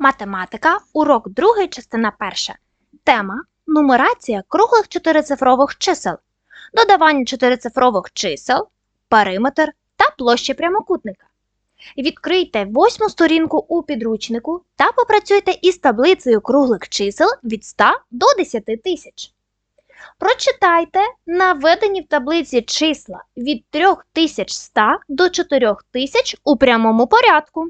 Математика, урок 2, частина 1. Тема нумерація круглих чотирицифрових чисел, додавання чотирицифрових чисел, периметр та площа прямокутника. Відкрийте восьму сторінку у підручнику та попрацюйте із таблицею круглих чисел від 100 до 10 тисяч. Прочитайте наведені в таблиці числа від 3100 до 4000 у прямому порядку.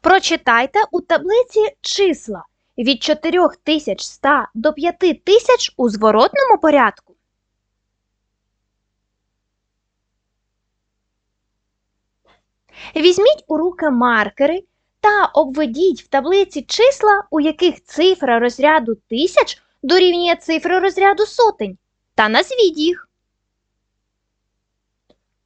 Прочитайте у таблиці числа від 4100 до 5000 у зворотному порядку. Візьміть у руки маркери та обведіть в таблиці числа, у яких цифра розряду тисяч дорівнює цифри розряду сотень, та назвіть їх.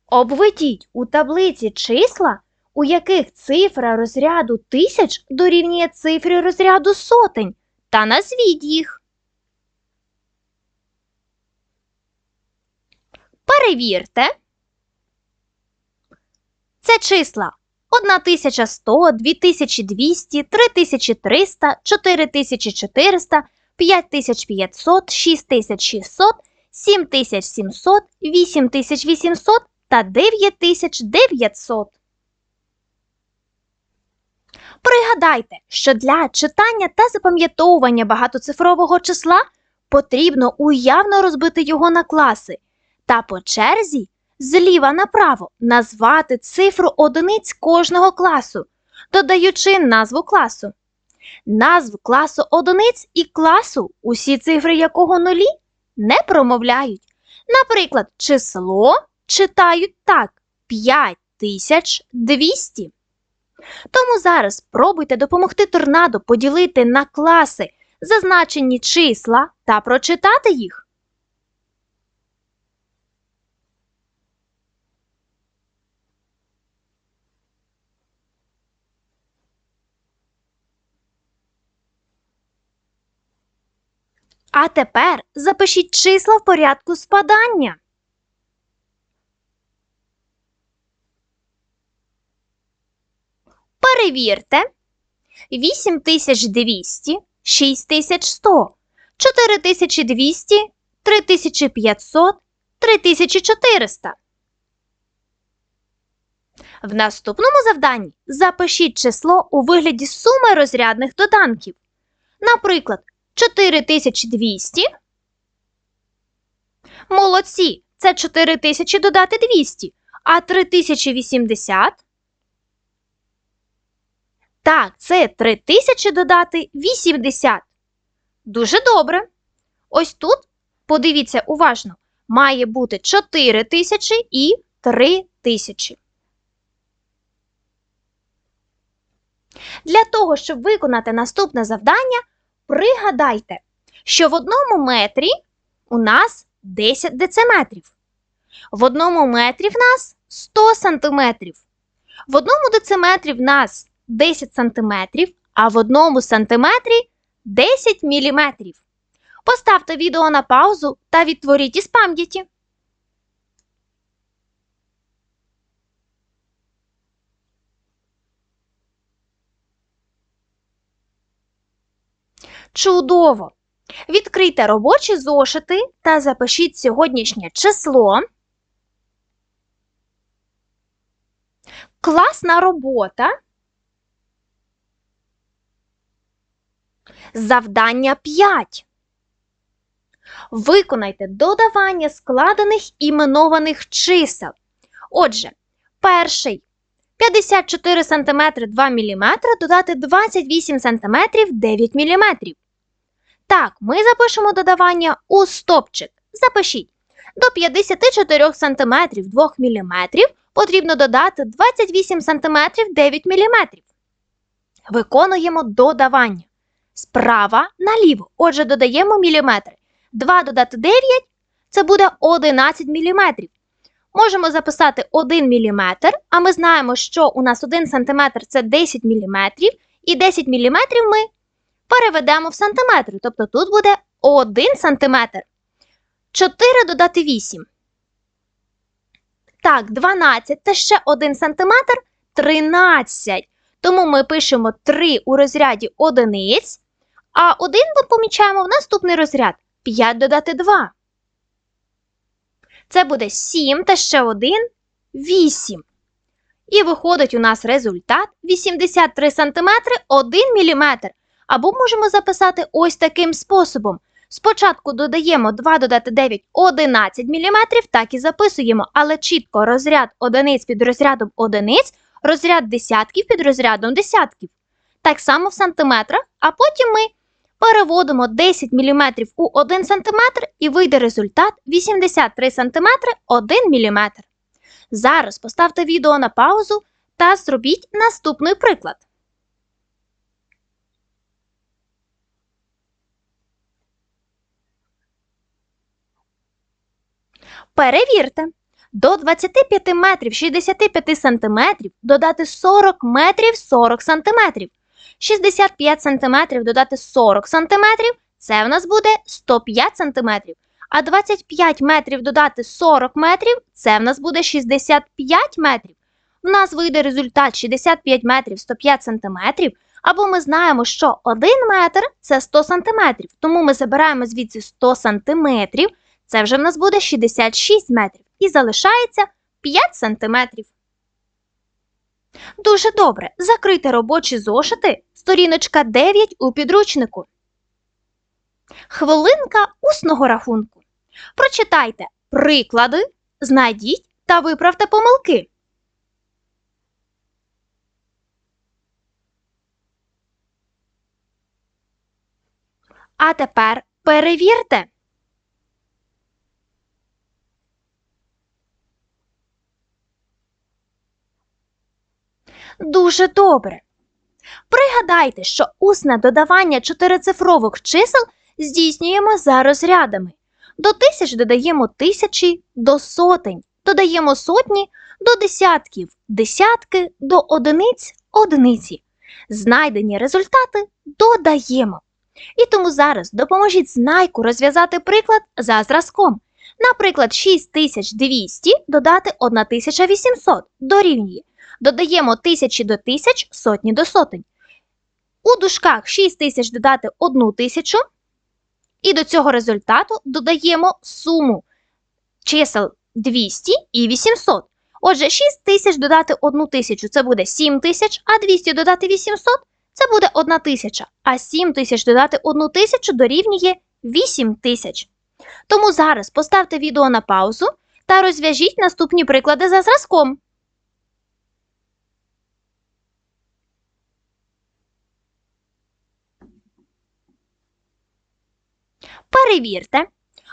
Обведіть у таблиці числа, у яких цифра розряду тисяч дорівнює цифрі розряду сотень, та назвіть їх. Перевірте. Це числа 1100, 2200, 3300, 4400, 5500, 6600, 7700, 8800 та 9900. Пригадайте, що для читання та запам'ятовування багатоцифрового числа потрібно уявно розбити його на класи та по черзі зліва направо назвати цифру одиниць кожного класу, додаючи назву класу. Назву класу одиниць і класу, усі цифри якого нулі, не промовляють. Наприклад, число читають так 5200. Тому зараз спробуйте допомогти торнадо поділити на класи зазначені числа та прочитати їх. А тепер запишіть числа в порядку спадання. Перевірте. 8200, 6100, 4200, 3500, 3400. В наступному завданні запишіть число у вигляді суми розрядних доданків. Наприклад, 4200. Молодці. Це 4000 додати 200. А 3080. Так, це 3000 додати 80. Дуже добре. Ось тут, подивіться уважно, має бути 4000 і 3000. Для того, щоб виконати наступне завдання, пригадайте, що в одному метрі у нас 10 дециметрів. В одному метрі в нас 100 сантиметрів. В одному дециметрі в нас 10 сантиметрів, а в одному сантиметрі 10 міліметрів. Поставте відео на паузу та відтворіть із пам'яті. Чудово! Відкрийте робочі зошити та запишіть сьогоднішнє число. Класна робота. Завдання 5. Виконайте додавання складених іменованих чисел. Отже, перший 54 см 2 мм додати 28 см 9 мм. Так, ми запишемо додавання у стопчик. Запишіть. До 54 см 2 мм потрібно додати 28 см 9 мм. Виконуємо додавання. Справа наліво. Отже, додаємо міліметри. 2 додати 9 це буде 11 міліметрів. Можемо записати 1 мм, а ми знаємо, що у нас 1 см це 10 мм, і 10 мм ми переведемо в сантиметри. Тобто тут буде 1 см. 4 додати 8. Так, 12 та ще 1 см 13. Тому ми пишемо 3 у розряді одиниць, а 1 ми помічаємо в наступний розряд 5 додати 2. Це буде 7 та ще 1 8. І виходить у нас результат 83 см 1 мм. Або можемо записати ось таким способом. Спочатку додаємо 2 додати 9 11 мм, так і записуємо, але чітко розряд одиниць під розрядом одиниць, розряд десятків під розрядом десятків. Так само в сантиметрах, а потім ми переводимо 10 мм у 1 см і вийде результат 83 см 1 мм. Зараз поставте відео на паузу та зробіть наступний приклад. Перевірте. До 25 метрів 65 сантиметрів додати 40 метрів 40 сантиметрів. 65 сантиметрів додати 40 сантиметрів – це в нас буде 105 сантиметрів. А 25 метрів додати 40 метрів – це в нас буде 65 метрів. В нас вийде результат 65 метрів 105 сантиметрів. Або ми знаємо, що 1 метр – це 100 сантиметрів. Тому ми забираємо звідси 100 сантиметрів. Це вже в нас буде 66 метрів. І залишається 5 сантиметрів. Дуже добре. Закрийте робочі зошити. Сторіночка 9 у підручнику. Хвилинка усного рахунку. Прочитайте приклади, знайдіть та виправте помилки. А тепер перевірте. Дуже добре. Пригадайте, що усне додавання чотирицифрових чисел здійснюємо за розрядами. До тисяч додаємо тисячі до сотень, додаємо сотні до десятків, десятки до одиниць одиниці. Знайдені результати додаємо. І тому зараз допоможіть знайку розв'язати приклад за зразком. Наприклад, 6200 додати 1800 дорівнює. Додаємо тисячі до тисяч, сотні до сотень. У дужках 6 тисяч додати 1 тисячу. І до цього результату додаємо суму чисел 200 і 800. Отже, 6 тисяч додати 1 тисячу це буде 7 тисяч, а 200 додати 800 це буде 1 тисяча. А 7 тисяч додати 1 тисячу дорівнює 8 тисяч. Тому зараз поставте відео на паузу та розв'яжіть наступні приклади за зразком. Перевірте.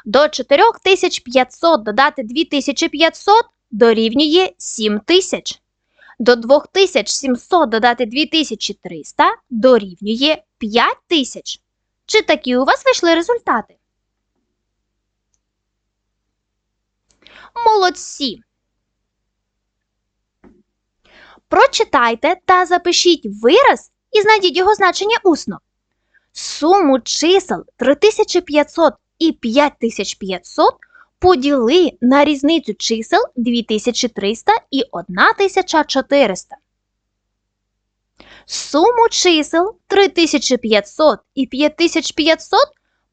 До 4500 додати 2500 дорівнює 7000. До 2700 додати 2300 дорівнює 5000. Чи такі у вас вийшли результати? Молодці! Прочитайте та запишіть вираз і знайдіть його значення усно. Суму чисел 3500 і 5500 поділи на різницю чисел 2300 і 1400. Суму чисел 3500 і 5500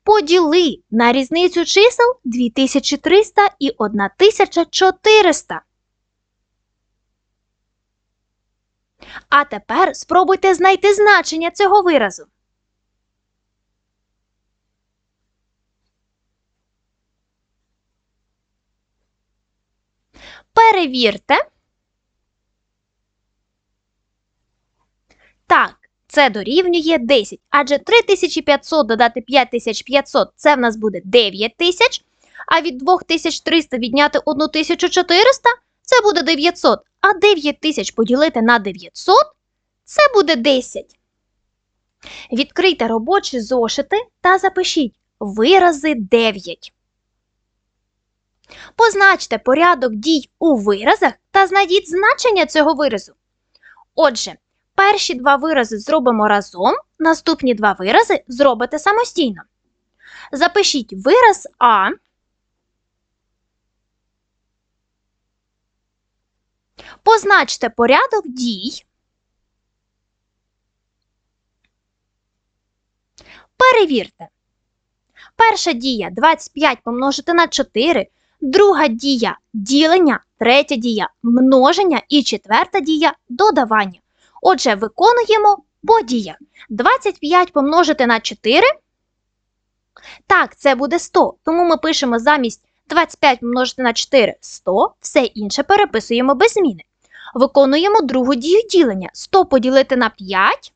поділи на різницю чисел 2300 і 1400. А тепер спробуйте знайти значення цього виразу. Перевірте. Так, це дорівнює 10. Адже 3500 додати 5500 це в нас буде 9000. А від 2300 відняти 1400 це буде 900. А 9000 поділити на 900 це буде 10. Відкрийте робочі зошити та запишіть вирази 9. Позначте порядок дій у виразах та знайдіть значення цього виразу. Отже, перші два вирази зробимо разом, наступні два вирази зробите самостійно. Запишіть вираз А. Позначте порядок дій. Перевірте. Перша дія 25 помножити на 4, друга дія ділення, третя дія множення і четверта дія додавання. Отже, виконуємо по діях. 25 помножити на 4. Так, це буде 100. Тому ми пишемо замість 25 помножити на 4 100, все інше переписуємо без зміни. Виконуємо другу дію ділення. 100 поділити на 5.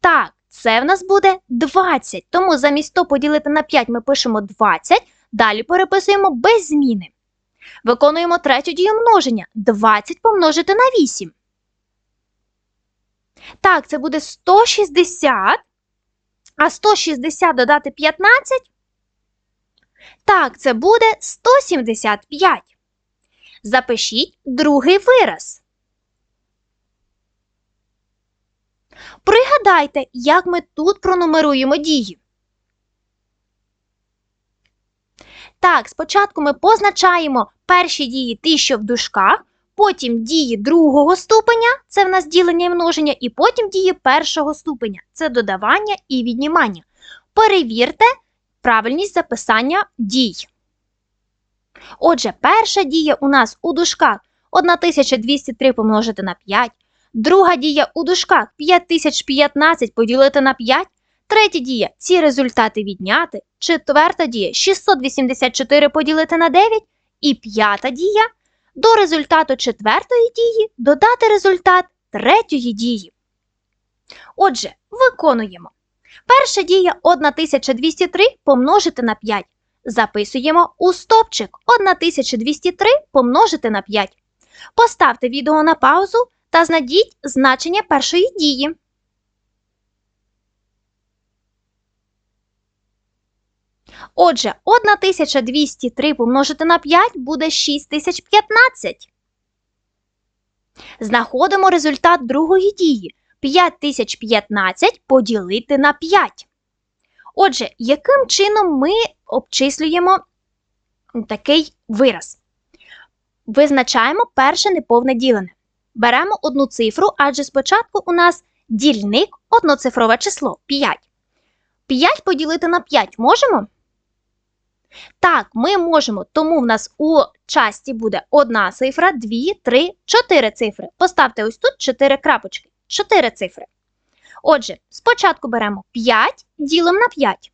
Так, це в нас буде 20. Тому замість 100 поділити на 5 ми пишемо 20. Далі переписуємо без зміни. Виконуємо третю дію множення. 20 помножити на 8. Так, це буде 160. А 160 додати 15. Так, це буде 175. Запишіть другий вираз. Пригадайте, як ми тут пронумеруємо дії. Так, спочатку ми позначаємо перші дії ті, що в дужках, потім дії другого ступеня, це в нас ділення і множення, і потім дії першого ступеня це додавання і віднімання. Перевірте правильність записання дій. Отже, перша дія у нас у дужках 1203 помножити на 5, друга дія у дужках 5015 поділити на 5, третя дія ці результати відняти, четверта дія 684 поділити на 9 і п'ята дія до результату четвертої дії додати результат третьої дії. Отже, виконуємо. Перша дія 1203 помножити на 5. Записуємо у стопчик 1203 помножити на 5. Поставте відео на паузу та знайдіть значення першої дії. Отже, 1203 помножити на 5 буде 6015. Знаходимо результат другої дії. 5015 поділити на 5. Отже, яким чином ми обчислюємо такий вираз? Визначаємо перше неповне ділене. Беремо одну цифру, адже спочатку у нас дільник одноцифрове число 5. 5 поділити на 5 можемо? Так, ми можемо, тому в нас у часті буде одна цифра, дві, три, чотири цифри. Поставте ось тут чотири крапочки. Чотири цифри. Отже, спочатку беремо 5, ділимо на 5.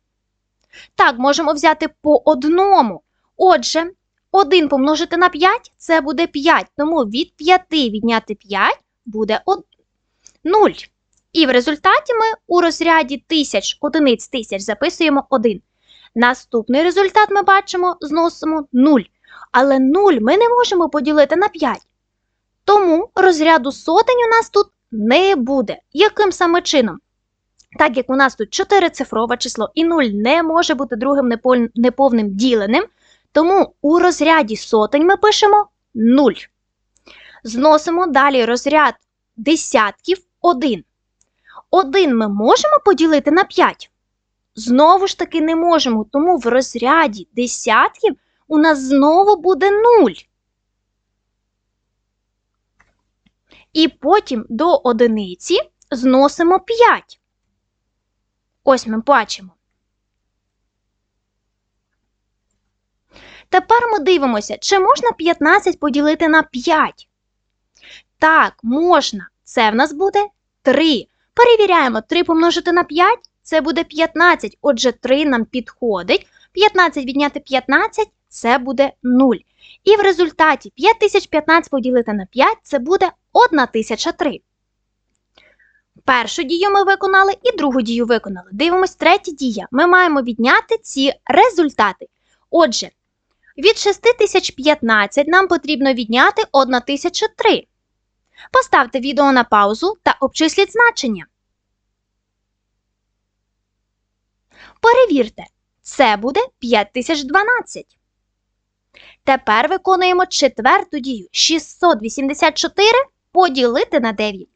Так, можемо взяти по одному. Отже, 1 помножити на 5 це буде 5. Тому від 5 відняти 5 буде 0. І в результаті ми у розряді тисяч, одиниць тисяч записуємо 1. Наступний результат ми бачимо, зносимо 0. Але 0 ми не можемо поділити на 5. Тому розряду сотень у нас тут не буде. Яким саме чином? Так як у нас тут 4-цифрове число і 0 не може бути другим неповним діленим, тому у розряді сотень ми пишемо 0. Зносимо далі розряд десятків 1. 1 ми можемо поділити на 5. Знову ж таки не можемо, тому в розряді десятків у нас знову буде 0. І потім до одиниці зносимо 5. Ось ми бачимо. Тепер ми дивимося, чи можна 15 поділити на 5. Так, можна. Це в нас буде 3. Перевіряємо 3 помножити на 5 це буде 15. Отже, 3 нам підходить. 15 відняти 15 це буде 0. І в результаті 5015 поділити на 5 це буде 1003. Першу дію ми виконали і другу дію виконали. Дивимось, третя дія. Ми маємо відняти ці результати. Отже, від 6015 нам потрібно відняти 1003. Поставте відео на паузу та обчисліть значення. Перевірте, це буде 5012. Тепер виконуємо четверту дію 684 поділити на 9.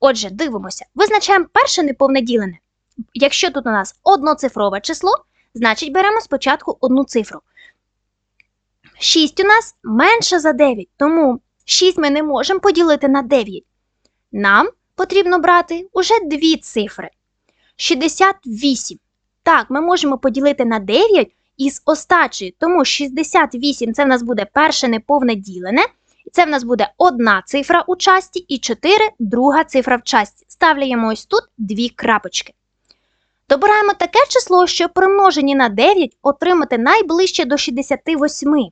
Отже, дивимося, визначаємо перше неповне ділене. Якщо тут у нас одноцифрове число, значить беремо спочатку одну цифру. 6 у нас менше за 9, тому 6 ми не можемо поділити на 9. Нам потрібно брати уже дві цифри. 68. Так, ми можемо поділити на 9 із остачею, тому 68 це в нас буде перше неповне ділене, це в нас буде одна цифра у часті і 4 друга цифра в часті. Ставляємо ось тут дві крапочки. Добираємо таке число, що при множенні на 9 отримати найближче до 68.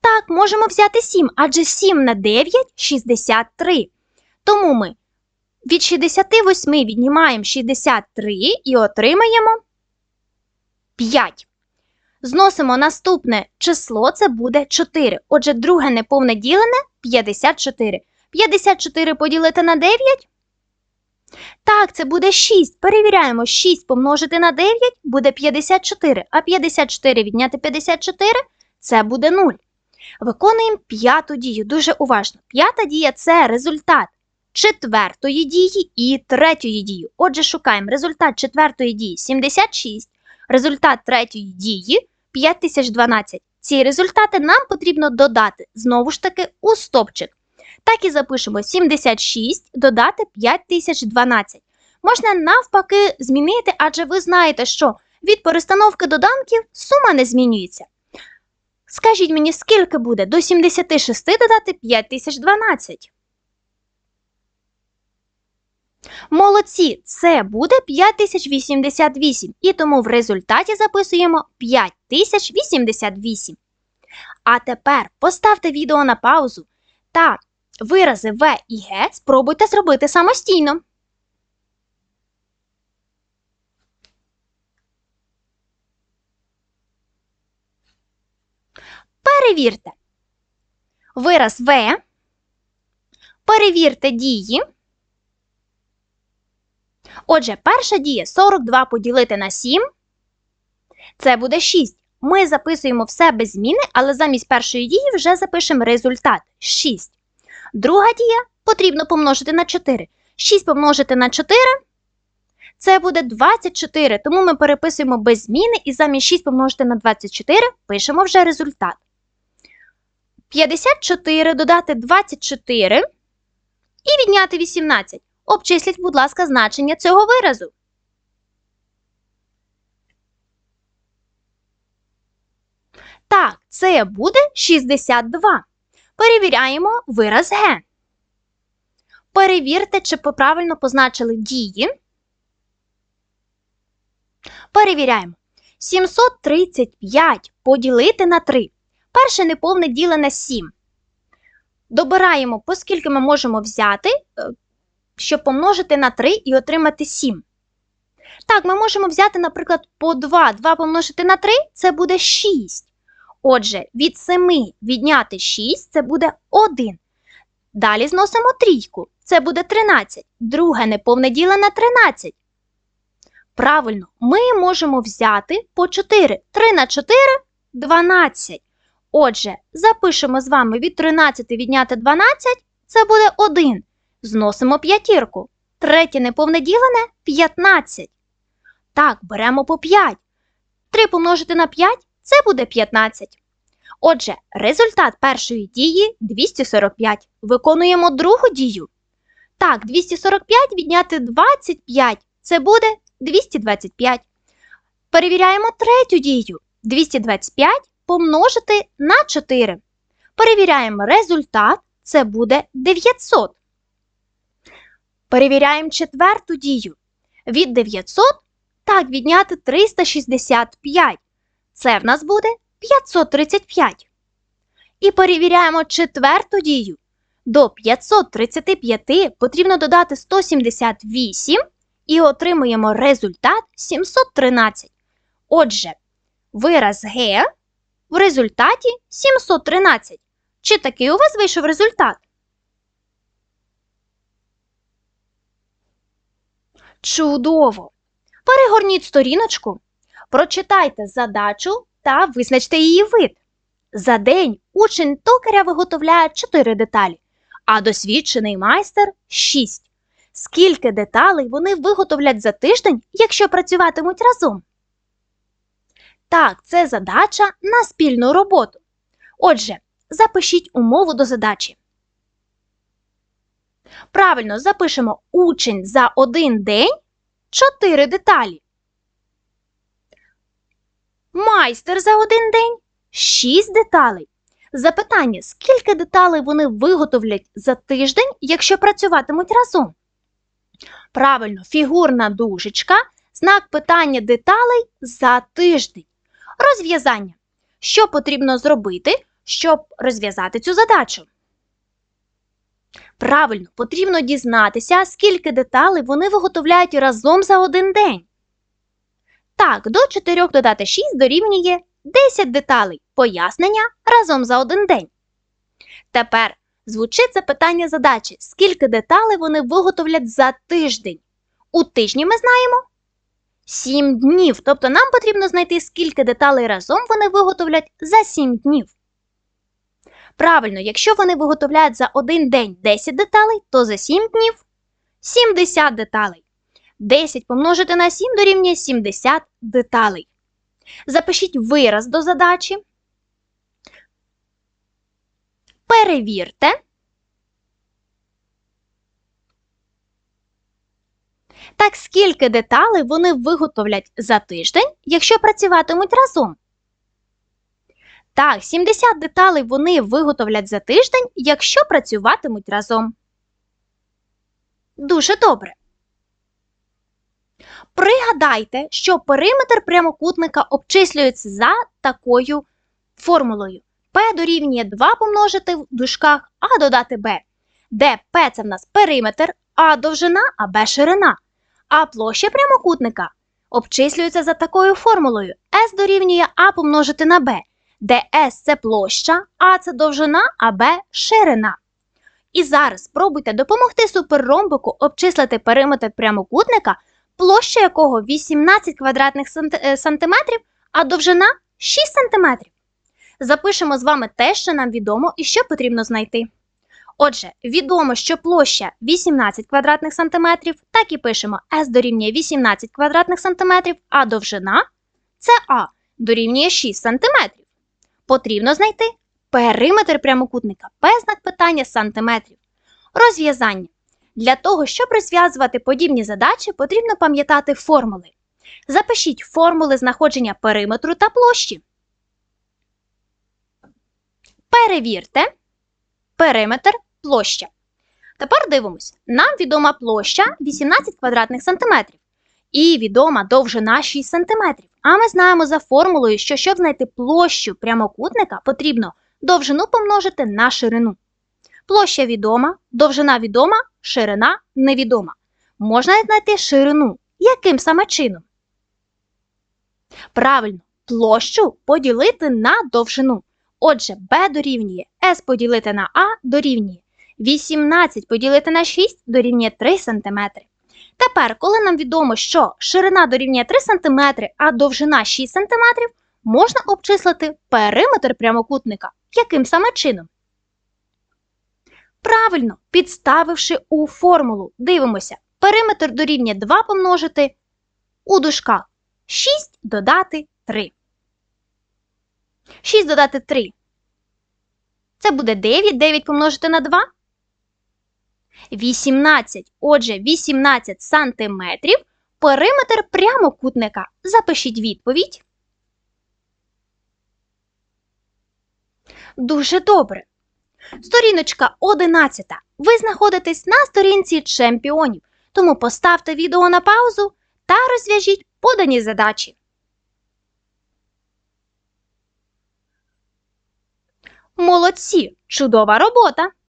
Так, можемо взяти 7, адже 7 на 9 – 63. Тому ми від 68 віднімаємо 63 і отримаємо 5. Зносимо наступне число, це буде 4. Отже, друге неповне ділене 54. 54 поділити на 9? Так, це буде 6. Перевіряємо, 6 помножити на 9 буде 54, а 54 відняти 54 це буде 0. Виконуємо п'яту дію. Дуже уважно. П'ята дія це результат четвертої дії і третьої дії. Отже, шукаємо результат четвертої дії 76, результат третьої дії 5012. Ці результати нам потрібно додати знову ж таки у стопчик. Так і запишемо 76 додати 5012. Можна навпаки змінити, адже ви знаєте, що від перестановки доданків сума не змінюється. Скажіть мені, скільки буде до 76 додати 5012? Молодці, це буде 5088, і тому в результаті записуємо 5088. А тепер поставте відео на паузу та вирази В і Г спробуйте зробити самостійно. Перевірте. Вираз В. Перевірте дії. Отже, перша дія 42 поділити на 7. Це буде 6. Ми записуємо все без зміни, але замість першої дії вже запишемо результат 6. Друга дія потрібно помножити на 4. 6 помножити на 4 це буде 24, тому ми переписуємо без зміни і замість 6 помножити на 24 пишемо вже результат. 54 додати 24 і відняти 18. Обчисліть, будь ласка, значення цього виразу. Так, це буде 62. Перевіряємо вираз Г. Перевірте, чи правильно позначили дії. Перевіряємо. 735 поділити на 3. Перше неповне діле на 7. Добираємо, поскільки ми можемо взяти, е, щоб помножити на 3 і отримати 7. Так, ми можемо взяти, наприклад, по 2. 2 помножити на 3 це буде 6. Отже, від 7 відняти 6 це буде 1. Далі зносимо трійку. Це буде 13. Друге неповне діле на 13. Правильно, ми можемо взяти по 4. 3 на 4 12. Отже, запишемо з вами від 13 відняти 12, це буде 1. Зносимо п'ятірку. Третє неповне ділене 15. Так, беремо по 5. 3 помножити на 5 це буде 15. Отже, результат першої дії 245. Виконуємо другу дію. Так, 245 відняти 25 це буде 225. Перевіряємо третю дію. 225 помножити на 4. Перевіряємо результат, це буде 900. Перевіряємо четверту дію. Від 900 так відняти 365. Це в нас буде 535. І перевіряємо четверту дію. До 535 потрібно додати 178 і отримуємо результат 713. Отже, вираз Г в результаті 713. Чи такий у вас вийшов результат? Чудово! Перегорніть сторіночку, прочитайте задачу та визначте її вид. За день учень токаря виготовляє 4 деталі, а досвідчений майстер 6. скільки деталей вони виготовлять за тиждень, якщо працюватимуть разом? Так, це задача на спільну роботу. Отже, запишіть умову до задачі. Правильно запишемо учень за один день 4 деталі. Майстер за один день 6 деталей. Запитання: скільки деталей вони виготовлять за тиждень, якщо працюватимуть разом? Правильно, фігурна дужечка, знак питання деталей за тиждень. Розв'язання. Що потрібно зробити, щоб розв'язати цю задачу? Правильно, потрібно дізнатися, скільки деталей вони виготовляють разом за один день. Так, до 4 додати 6 дорівнює 10 деталей. Пояснення разом за один день. Тепер звучить запитання задачі, скільки деталей вони виготовлять за тиждень. У тижні ми знаємо 7 днів. Тобто нам потрібно знайти, скільки деталей разом вони виготовлять за 7 днів. Правильно, якщо вони виготовляють за один день 10 деталей, то за 7 днів 70 деталей. 10 помножити на 7 дорівнює 70 деталей. Запишіть вираз до задачі. Перевірте. Так скільки деталей вони виготовлять за тиждень, якщо працюватимуть разом? Так, 70 деталей вони виготовлять за тиждень, якщо працюватимуть разом. Дуже добре. Пригадайте, що периметр прямокутника обчислюється за такою формулою. P дорівнює 2 помножити в дужках А додати B, де P це в нас периметр, А довжина, а Б ширина. А площа прямокутника обчислюється за такою формулою. S дорівнює А помножити на B, де S це площа, А це довжина, а Б ширина. І зараз спробуйте допомогти суперромбику обчислити периметр прямокутника, площа якого 18 квадратних е, сантиметрів, а довжина 6 сантиметрів. Запишемо з вами те, що нам відомо і що потрібно знайти. Отже, відомо, що площа 18 квадратних сантиметрів, так і пишемо S дорівнює 18 квадратних сантиметрів, а довжина це А дорівнює 6 сантиметрів. Потрібно знайти периметр прямокутника, П знак питання сантиметрів. Розв'язання. Для того, щоб розв'язувати подібні задачі, потрібно пам'ятати формули. Запишіть формули знаходження периметру та площі. Перевірте периметр площа. Тепер дивимось. Нам відома площа 18 квадратних сантиметрів і відома довжина 6 сантиметрів. А ми знаємо за формулою, що щоб знайти площу прямокутника, потрібно довжину помножити на ширину. Площа відома, довжина відома, ширина невідома. Можна знайти ширину. Яким саме чином? Правильно, площу поділити на довжину. Отже, b дорівнює s поділити на a дорівнює 18 поділити на 6 дорівнює 3 см. Тепер, коли нам відомо, що ширина дорівнює 3 см, а довжина 6 см, можна обчислити периметр прямокутника. Яким саме чином? Правильно, підставивши у формулу. Дивимося. Периметр дорівнює 2 помножити у дужках 6 додати 3. 6 додати 3. Це буде 9. 9 помножити на 2. 18. Отже, 18 сантиметрів. Периметр прямокутника. Запишіть відповідь. Дуже добре. Сторіночка 11. Ви знаходитесь на сторінці чемпіонів, тому поставте відео на паузу та розв'яжіть подані задачі. Молодці! Чудова робота!